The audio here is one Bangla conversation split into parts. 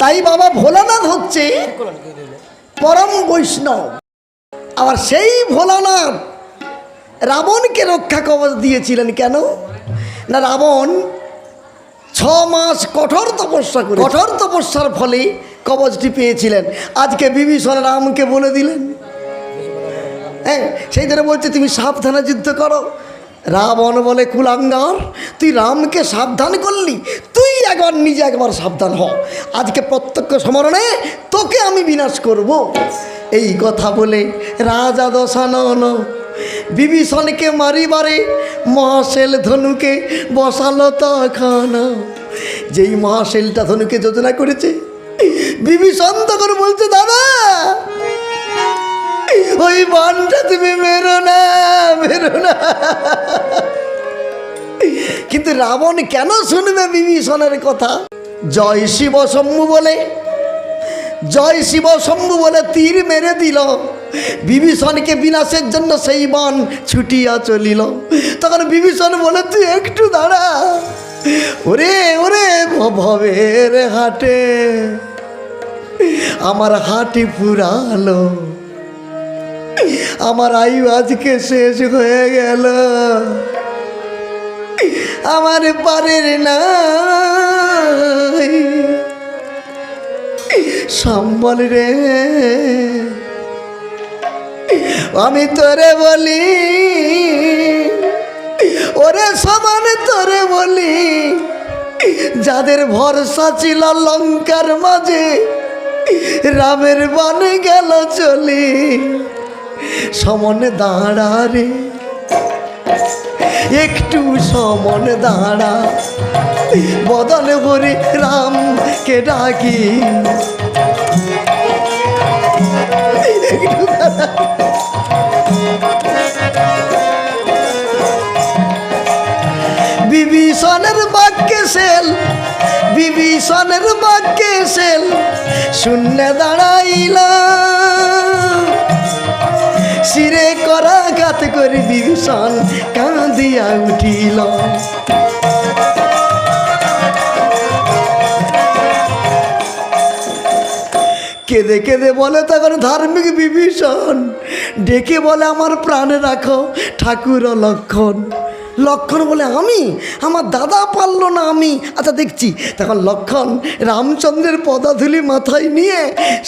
তাই বাবা ভোলানাথ হচ্ছে পরম বৈষ্ণব। আবার সেই ভোলানাথ রাবণকে রক্ষা কবচ দিয়েছিলেন কেন? না রাবণ ছ মাস কঠোর তপস্যা করে কঠোর তপস্যার ফলে কবচটি পেয়েছিলেন। আজকে বিভীষণ রামকে বলে দিলেন। হ্যাঁ সেই জন্য বলছে, তুমি সাবধানে যুদ্ধ করো। রাবণ বলে কুলাঙ্গার, তুই রামকে সাবধান করলি, তুই একবার নিজে একবার সাবধান হ। আজকে প্রত্যক্ষ স্মরণে তোকে আমি বিনাশ করব। এই কথা বলে রাজা দশানন বিভীষণকে মারিবারে মহাশেল ধনুকে বসালো তখন। যেই মহাশেলটা ধনুকে যোজনা করেছে, বিভীষণ তখন বলছে, দাদা, ওই বানটা তুমি মেরো না। না? কিন্তু রাবণ কেন শুনবে বিভীষণের কথা? জয় শিব শম্ভু বলে। জয় শিব শম্ভু বলে তীর মেরে দিল। বিভীষণকে বিনাশের জন্য সেই বন ছুটিয়া চলিল। তখন বিভীষণ বলে, তুই একটু দাঁড়া। ওরে ওরে ভবের হাটে। আমার হাটি পুরালো আমার আয়ু আজকে শেষ হয়ে গেল। আমার পারের না সম্বল রে। আমি তোরে বলি, ওরে সমান তোরে বলি, যাদের ভরসা ছিল লঙ্কার মাঝে, রামের বানে গেল চলি। সমনে দাঁড়া রে। একটু সমন দাঁড়া। বদল ভরে রামকে ডাকি। একটু বিভীষণের বাক্যে সেল, বিভীষণের বাক্যে সেল, শূন্য দাঁড়াইলাম। গাত করে বিভীষণ কাঁদিয়া উঠিল। কেঁদে কেঁদে বলে তখন ধার্মিক বিভীষণ, ডেকে বলে, আমার প্রাণে রাখো ঠাকুর লক্ষণ। লক্ষণ বলে আমি? আমার দাদা পারল না আমি। আচ্ছা দেখছি। তখন লক্ষণ রামচন্দ্রের পদাধুলি মাথায় নিয়ে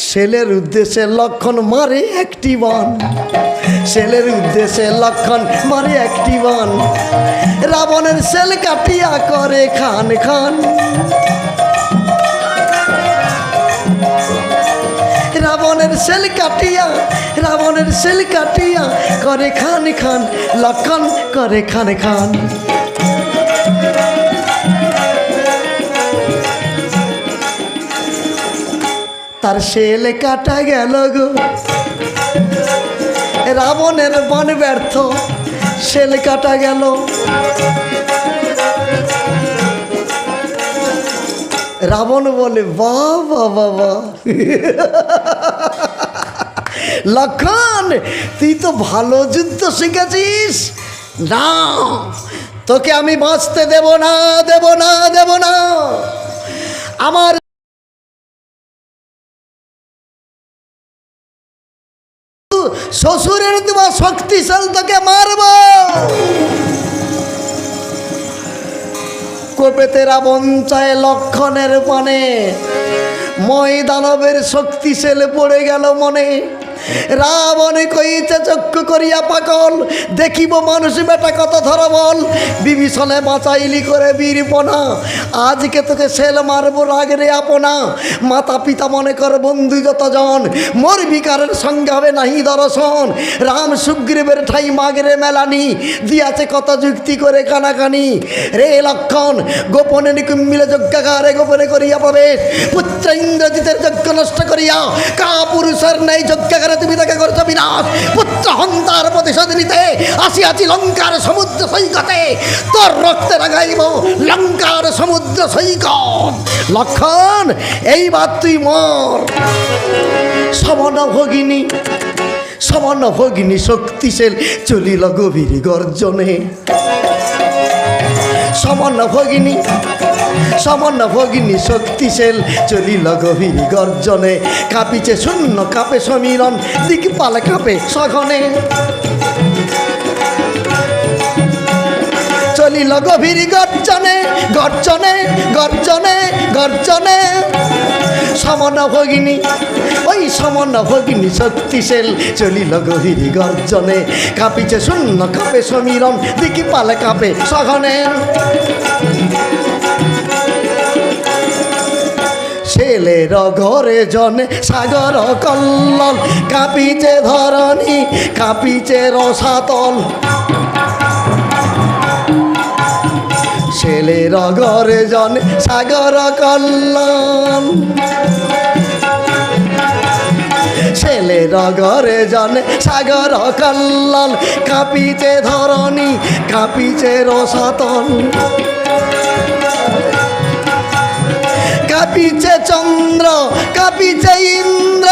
সেলের উদ্দেশ্যে লক্ষণ মারে একটি বান। সেলের উদ্দেশ্যে লক্ষণ মারে একটি বান। রাবণের সেল কাটিয়া করে খান খান। সেল কাটিয়া, রাবণের সেল কাটিয়া, করে খান খান, লক্ষণ করে খান খান। তার সেল কাটা গেল গো। রাবণের বন ব্যর্থ, সেল কাটা গেল। রাবণ বলে, বাহ বাহ বাবা লক্ষণ তুই তো ভালো যুদ্ধ শিখেছিস। না, তোকে আমি বাঁচতে দেব না দেব না দেব না। আমার শ্বশুরের দেওয়া শক্তিশাল তোকে মারব। রাবণ চায় লক্ষণের পানে মই দানবের শক্তিশাল পড়ে গেল মনে। রাবণ কইতে চক্ষু করিয়া পাকল দেখিব মানুষ বেটা কত ধরবল বিভীষণে বাঁচাইলি করে বীরপনা। আজকে তোকে সেল মারব রাগরে আপনা। মাতা পিতা মনে কর বন্ধু যতজন মোর বিকারের সঙ্গে হবে নাহি দর্শন। রাম সুগ্রীবের ঠাই মাগরে মেলানি, দিয়াছে কত যুক্তি করে কানাকানি। রে লক্ষণ, গোপনে নিকুম্বিলে যজ্ঞাগারে গোপনে করিয়া প্রবেশ। পুত্র ইন্দ্রজিতের যজ্ঞ নষ্ট করিয়া কা নেই যজ্ঞাগারে তুমি তাকে করছ বিনাশ। পুত্র হন্তার প্রতিশোধ নিতে আসিয়াছি লঙ্কার সমুদ্র সৈকতে। তোর রক্তে লাগাইব লঙ্কার সমুদ্র সৈকত। লক্ষণ, এইবার তুই মর। সমন ভগিনী সমন ভগিনী শক্তিশীল, চলিল গভীর গর্জনে। সমন্ন ভগিনী সমন্ন ভগিনী শক্তিশীল। চলিল গভীর গর্জনে কাঁপিছে শূন্য কাপে সমীরণ দিকপাল পালে কাঁপে সঘনে। চলিল গভীর গর্জনে গর্জনে গর্জনে গর্জনে। সমন ভগিনী, ওই সমন ভগিনী শক্তিশীল চলিল গভীর গর্জনে, কাঁপিছে শূন্য কাঁপে সমীরণ, দিকি পালে কাঁপে সঘনে। ছেলের ঘরে জনে সাগর কল্লল, কাঁপিছে ধরণী, কাঁপিছে রসাতল। ছেলের ঘরে জনে সাগর কল্লল ছেলের ঘরে জনে সাগর কল্লল কাঁপিছে ধরণী, কাঁপিছে রসাতল কাঁপিছে চন্দ্র, কাঁপিছে ইন্দ্র।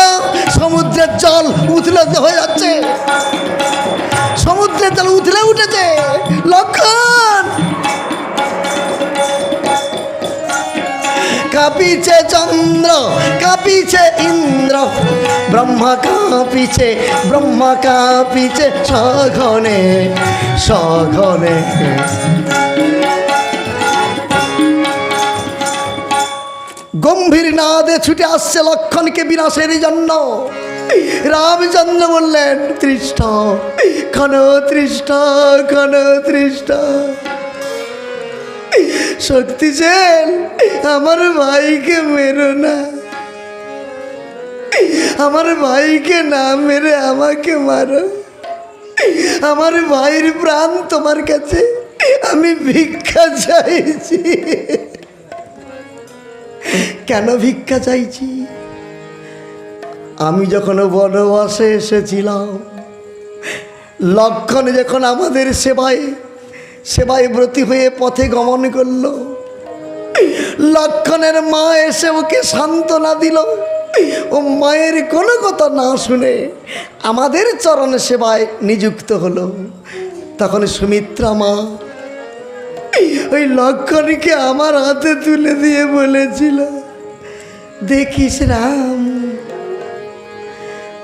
সমুদ্রের জল উথলে হয়ে যাচ্ছে। সমুদ্রের জল উথলে উঠেছে। কাঁপিছে চন্দ্র, কাঁপিছে ইন্দ্র। ব্রহ্মা কাঁপিছে ব্রহ্মা কাঁপিছে সঘনে সঘনে। গম্ভীর নাদে ছুটে আসছে লক্ষণকে বিনাশের জন্য। রামচন্দ্র বললেন তৃষ্ঠ খন তৃষ্ঠ খন তৃষ্ঠ শক্তিশাল আমার ভাইকে মেরো না। আমার ভাইকে না মেরে আমাকে মারো। আমার ভাইয়ের প্রাণ তোমার কাছে, আমি ভিক্ষা চাইছি। কেন ভিক্ষা চাইছি? আমি যখন বনবাসে এসেছিলাম, লক্ষণ যখন আমাদের সেবায় সেবায় ব্রতী হয়ে পথে গমন করল। লক্ষণের মা এসে ওকে সান্ত্বনা দিল। ও মায়ের কোনো কথা না শুনে আমাদের চরণ সেবায় নিযুক্ত হলো। তখন সুমিত্রা মা ওই লক্ষণকে আমার হাতে তুলে দিয়ে বলেছিল, দেখিস রাম,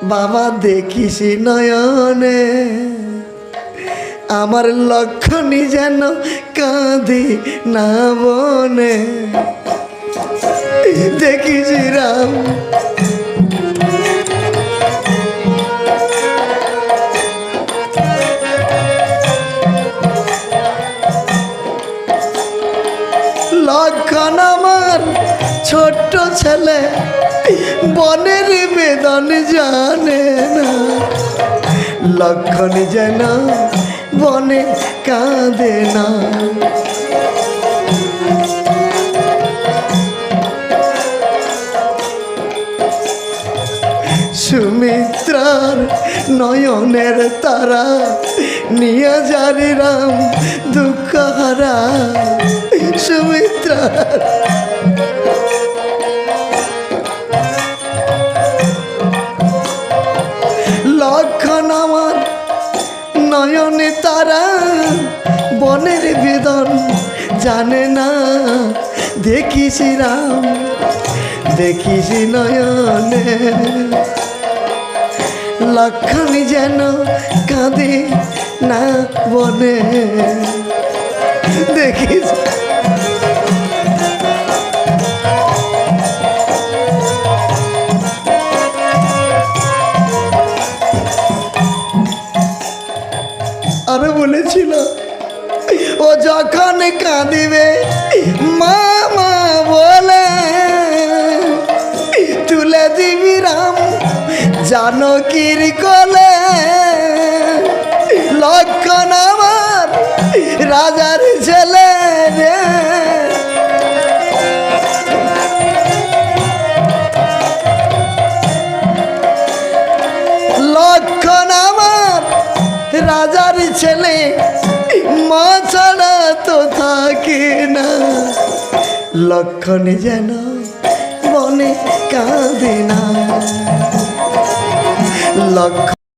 বাবা দেখিস নয়নে। আমার লক্ষণই যেন কাঁদে না বনে দেখিস রাম লক্ষণ আমার ছোট্ট ছেলে, বনের বেদন জানে না। লক্ষণ যেন বনে কাঁদে না। সুমিত্রার নয়নের তারা নিয়ে যারি রাম দুঃখ হারা। সুমিত্রার তারা বনের বেদন জানে না। দেখিস রাম দেখিস নয়নে। লক্ষণ যেন কাঁদে না বনে। যখন কাঁদিবে? মামা বলে, তুলে দিবি রাম, জানকীর কলে। লক্ষণ আমার রাজার ছেলে লক্ষণ রাজার ছেলে মা ছাড়া তো থাকে না? লক্ষণ যেন মনে কাঁদে না। লক্ষ